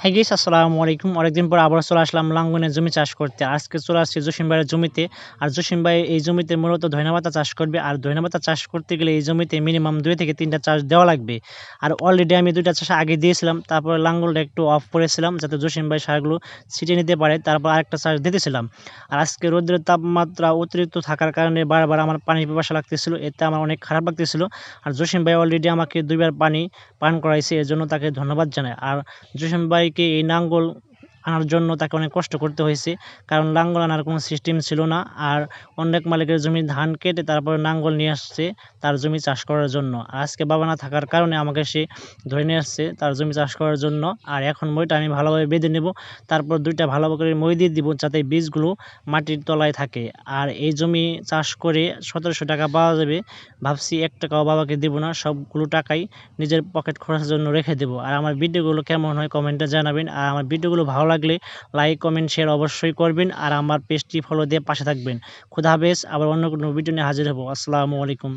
হ্যাঁ গিস আসসালামু আলাইকুম অনেকদিন পর আবার চলে আসলাম লাঙ্গনের জমি চাষ করতে। আজকে চলে আসছি জসিম ভাইয়ের জমিতে। আর জসিম ভাই এই জমিতে মূলত ধনেপাতা চাষ করবে। আর ধনেপাতা চাষ করতে গেলে এই জমিতে মিনিমাম দুই থেকে তিনটা চাষ দেওয়া লাগবে। আর অলরেডি আমি দুইটা চাষ আগে দিয়েছিলাম। তারপর লাঙ্গলটা একটু অফ করেছিলাম যাতে জসিম ভাই সারগুলো ছিটিয়ে নিতে পারে। তারপর আরেকটা চাষ দিতেছিলাম। আর আজকে রোদ্রের তাপমাত্রা অতিরিক্ত থাকার কারণে বারবার আমার পানি পিপাসা লাগতেছিল। এতে আমার অনেক খারাপ লাগতেছিল। আর জসিম ভাই অলরেডি আমাকে দুইবার পানি পান করাইছে। এর জন্য তাকে ধন্যবাদ জানাই। আর জসিম ভাইকে এই নাঙ্গল আনার জন্য তাকে অনেক কষ্ট করতে হয়েছে। কারণ লাঙ্গল আনার কোনো সিস্টেম ছিল না। আর অনেক মালিকের জমি ধান কেটে তারপরে নাঙ্গল নিয়ে আসছে তার জমি চাষ করার জন্য। আজকে বাবা না থাকার কারণে আমাকে সে ধরে নিয়ে আসছে তার জমি চাষ করার জন্য। আর এখন মইটা আমি ভালোভাবে বেঁধে নেব। তারপর দুইটা ভালো করে মই দিয়ে দিব যাতে বীজগুলো মাটির তলায় থাকে। আর এই জমি চাষ করে সতেরোশো টাকা পাওয়া যাবে। ভাবছি এক টাকাও বাবাকে দেবো না। সবগুলো টাকাই নিজের পকেট খরচের জন্য রেখে দেবো। আর আমার ভিডিওগুলো কেমন হয় কমেন্টে জানাবেন। আর আমার ভিডিওগুলো ভালো লাগলে লাইক কমেন্ট শেয়ার অবশ্যই করবেন আর আমার পেজটি ফলো দিয়ে পাশে থাকবেন। খুদা হাফেজ, আবার অন্য কোনো ভিডিও নিয়ে হাজির হব। আসসালামু আলাইকুম